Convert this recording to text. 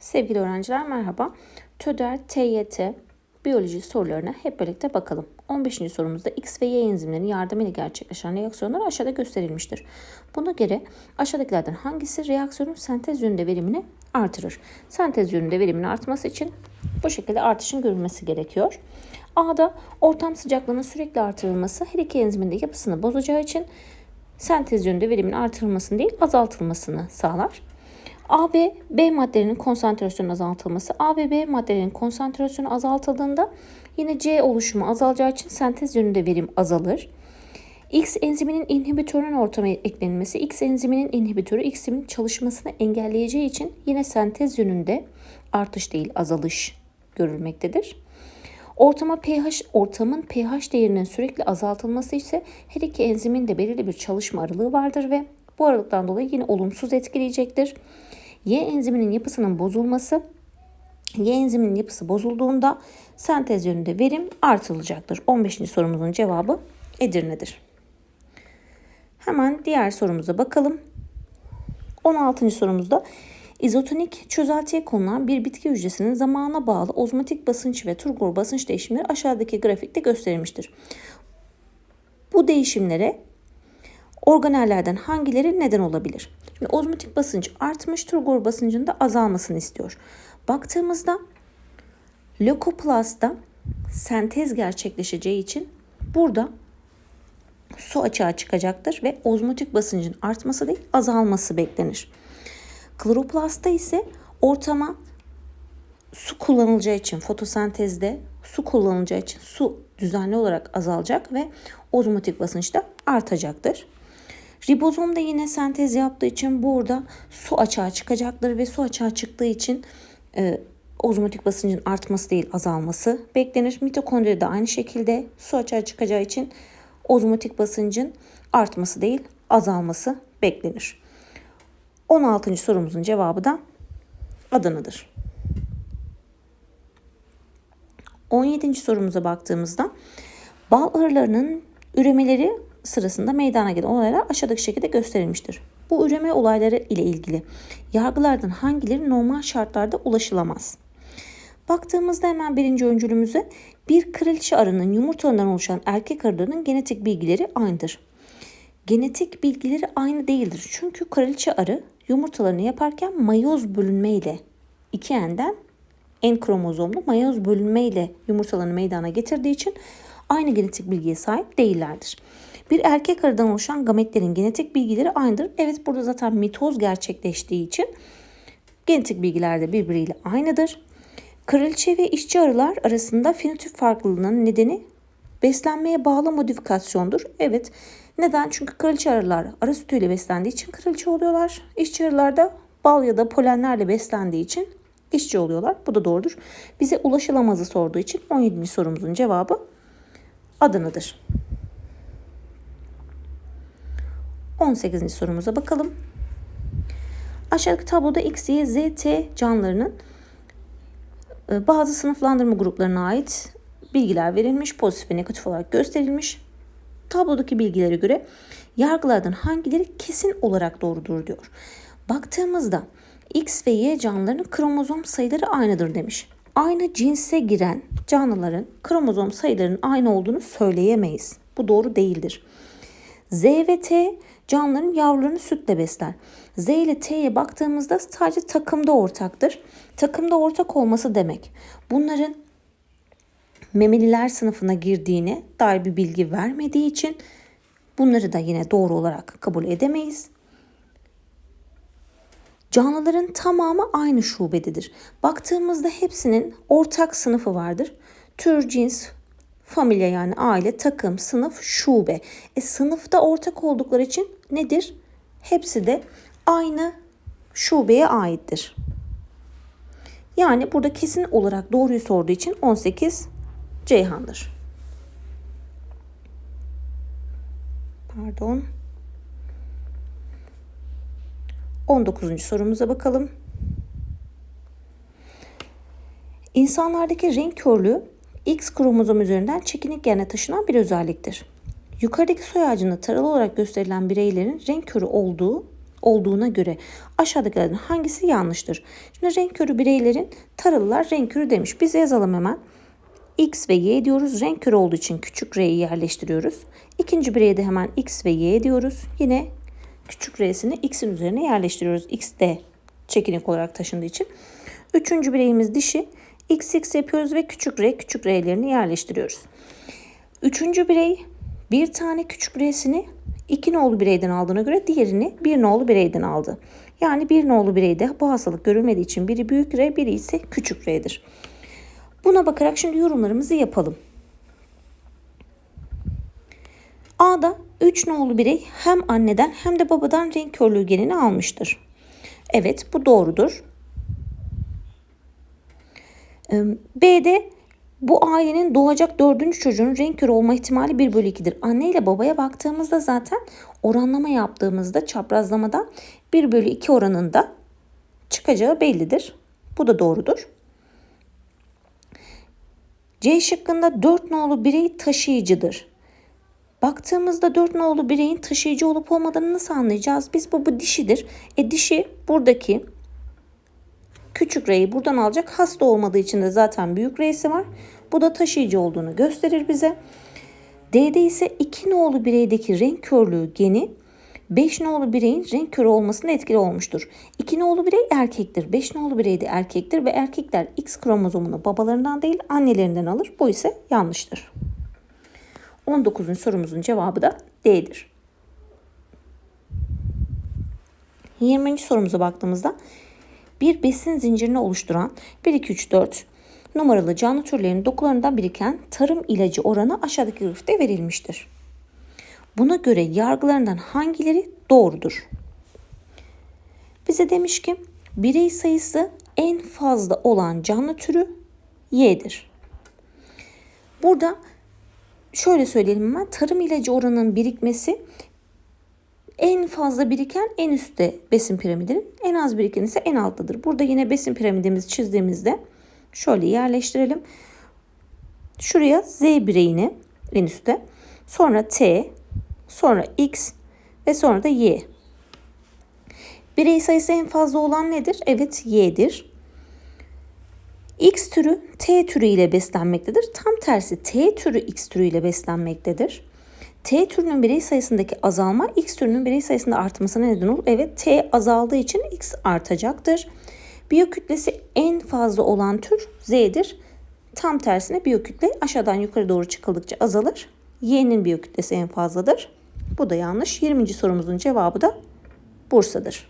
Sevgili öğrenciler merhaba. TÖDER, TYT, biyoloji sorularına hep birlikte bakalım. 15. sorumuzda X ve Y enzimlerinin yardımıyla gerçekleşen reaksiyonlar aşağıda gösterilmiştir. Buna göre aşağıdakilerden hangisi reaksiyonun sentez yönünde verimini artırır? Sentez yönünde veriminin artması için bu şekilde artışın görülmesi gerekiyor. A'da ortam sıcaklığının sürekli artırılması her iki enzimin de yapısını bozacağı için sentez yönünde verimin artırılmasını değil azaltılmasını sağlar. A ve B maddelerinin konsantrasyonu azaltılması. A ve B maddelerinin konsantrasyonu azaltıldığında yine C oluşumu azalacağı için sentez yönünde verim azalır. X enziminin inhibitörünün ortama eklenmesi, X enziminin inhibitörü X'imin çalışmasını engelleyeceği için yine sentez yönünde artış değil azalış görülmektedir. Ortama pH, ortamın pH değerinin sürekli azaltılması ise her iki enzimin de belirli bir çalışma aralığı vardır ve bu aralıktan dolayı yine olumsuz etkileyecektir. Y enziminin yapısının bozulması, Y enziminin yapısı bozulduğunda sentez yönünde verim artılacaktır. 15. sorumuzun cevabı Edirne'dir. Hemen diğer sorumuza bakalım. 16. sorumuzda izotonik çözeltiye konulan bir bitki hücresinin zamana bağlı ozmotik basınç ve turgor basınç değişimleri aşağıdaki grafikte gösterilmiştir. Bu değişimlere organellerden hangileri neden olabilir? Şimdi ozmotik basınç artmış, turgor basıncın da azalmasını istiyor. Baktığımızda lökoplastta sentez gerçekleşeceği için burada su açığa çıkacaktır ve ozmotik basıncın artması değil azalması beklenir. Kloroplastta ise ortama su kullanılacağı için fotosentezde su kullanılacağı için su düzenli olarak azalacak ve ozmotik basınç da artacaktır. Ribozom da yine sentez yaptığı için burada su açığa çıkacaktır ve su açığa çıktığı için e, ozmotik basıncın artması değil azalması beklenir. Mitokondri de aynı şekilde su açığa çıkacağı için ozmotik basıncın artması değil azalması beklenir. 16. sorumuzun cevabı da Adana'dır. 17. sorumuza baktığımızda bal arılarının üremeleri sırasında meydana gelen olaylar aşağıdaki şekilde gösterilmiştir. Bu üreme olayları ile ilgili yargılardan hangileri normal şartlarda ulaşılamaz? Baktığımızda hemen birinci öncülümüze bir kraliçe arının yumurtalarından oluşan erkek arıların genetik bilgileri aynıdır. Genetik bilgileri aynı değildir. Çünkü kraliçe arı yumurtalarını yaparken mayoz bölünme ile iki enden en kromozomlu mayoz bölünme ile yumurtalarını meydana getirdiği için aynı genetik bilgiye sahip değillerdir. Bir erkek arıdan oluşan gametlerin genetik bilgileri aynıdır. Evet burada zaten mitoz gerçekleştiği için genetik bilgiler de birbiriyle aynıdır. Kraliçe ve işçi arılar arasında fenotip farklılığının nedeni beslenmeye bağlı modifikasyondur. Evet neden? Çünkü kraliçe arılar arı sütüyle beslendiği için kraliçe oluyorlar. İşçi arılar da bal ya da polenlerle beslendiği için işçi oluyorlar. Bu da doğrudur. Bize ulaşılamazı sorduğu için 17. sorumuzun cevabı Adana'dır. 18. sorumuza bakalım. Aşağıdaki tabloda X, Y, Z, T canlılarının e, bazı sınıflandırma gruplarına ait bilgiler verilmiş, pozitif ve negatif olarak gösterilmiş. Tablodaki bilgilere göre yargılardan hangileri kesin olarak doğrudur diyor. Baktığımızda X ve Y canlılarının kromozom sayıları aynıdır demiş. Aynı cinse giren canlıların kromozom sayılarının aynı olduğunu söyleyemeyiz. Bu doğru değildir. Z ve T canlıların yavrularını sütle besler. Z ile T'ye baktığımızda sadece takımda ortaktır. Takımda ortak olması demek. Bunların memeliler sınıfına girdiğine dair bir bilgi vermediği için bunları da yine doğru olarak kabul edemeyiz. Canlıların tamamı aynı şubededir. Baktığımızda hepsinin ortak sınıfı vardır. Tür, cins, familya yani aile, takım, sınıf, şube. E sınıfta ortak oldukları için nedir? Hepsi de aynı şubeye aittir. Yani burada kesin olarak doğruyu sorduğu için 18 Ceyhan'dır. Pardon. 19. sorumuza bakalım. İnsanlardaki renk körlüğü X kromozom üzerinden çekinik gene taşınan bir özelliktir. Yukarıdaki soy ağacında taralı olarak gösterilen bireylerin renk körü olduğu olduğuna göre aşağıdakilerden hangisi yanlıştır? Şimdi renk körü bireylerin tarılılar renk körü demiş. Biz yazalım hemen. X ve Y diyoruz. Renk körü olduğu için küçük R'yi yerleştiriyoruz. İkinci bireye de hemen X ve Y diyoruz. Yine küçük R'sini X'in üzerine yerleştiriyoruz. X de çekinik olarak taşındığı için. Üçüncü bireyimiz dişi. XX yapıyoruz ve küçük R, küçük R'lerini yerleştiriyoruz. Üçüncü birey bir tane küçük R'sini iki nolu bireyden aldığına göre diğerini bir nolu bireyden aldı. Yani bir nolu bireyde bu hastalık görülmediği için biri büyük R, biri ise küçük R'dir. Buna bakarak şimdi yorumlarımızı yapalım. A'da 3 nolu birey hem anneden hem de babadan renk körlüğü genini almıştır. Evet bu doğrudur. B'de bu ailenin doğacak dördüncü çocuğun renk körü olma ihtimali 1 bölü 2'dir. Anne ile babaya baktığımızda zaten oranlama yaptığımızda çaprazlamada 1 bölü 2 oranında çıkacağı bellidir. Bu da doğrudur. C şıkkında 4 nolu birey taşıyıcıdır. Baktığımızda 4 nolu bireyin taşıyıcı olup olmadığını nasıl anlayacağız? Biz bu, bu dişidir. E dişi buradaki küçük R'yi buradan alacak. Hasta olmadığı için de zaten büyük R'si var. Bu da taşıyıcı olduğunu gösterir bize. D'de ise 2 nolu bireydeki renk körlüğü geni 5 nolu bireyin renk körü olmasına etkili olmuştur. 2 nolu birey erkektir. 5 nolu birey de erkektir ve erkekler X kromozomunu babalarından değil annelerinden alır. Bu ise yanlıştır. 19. sorumuzun cevabı da D'dir. 20. sorumuza baktığımızda bir besin zincirini oluşturan 1, 2, 3, 4 numaralı canlı türlerinin dokularından biriken tarım ilacı oranı aşağıdaki grafikte verilmiştir. Buna göre yargılarından hangileri doğrudur? Bize demiş ki birey sayısı en fazla olan canlı türü Y'dir. Burada şöyle söyleyelim hemen tarım ilacı oranının birikmesi en fazla biriken en üstte besin piramidinin en az biriken ise en alttadır. Burada yine besin piramidimizi çizdiğimizde şöyle yerleştirelim. Şuraya Z bireyini en üstte sonra T sonra X ve sonra da Y. Birey sayısı en fazla olan nedir? Evet Y'dir. X türü T türü ile beslenmektedir. Tam tersi T türü X türü ile beslenmektedir. T türünün birey sayısındaki azalma X türünün birey sayısında artmasına neden olur. Evet T azaldığı için X artacaktır. Biyokütlesi en fazla olan tür Z'dir. Tam tersine biyokütle aşağıdan yukarı doğru çıkıldıkça azalır. Y'nin biyokütlesi en fazladır. Bu da yanlış. 20. sorumuzun cevabı da Bursa'dır.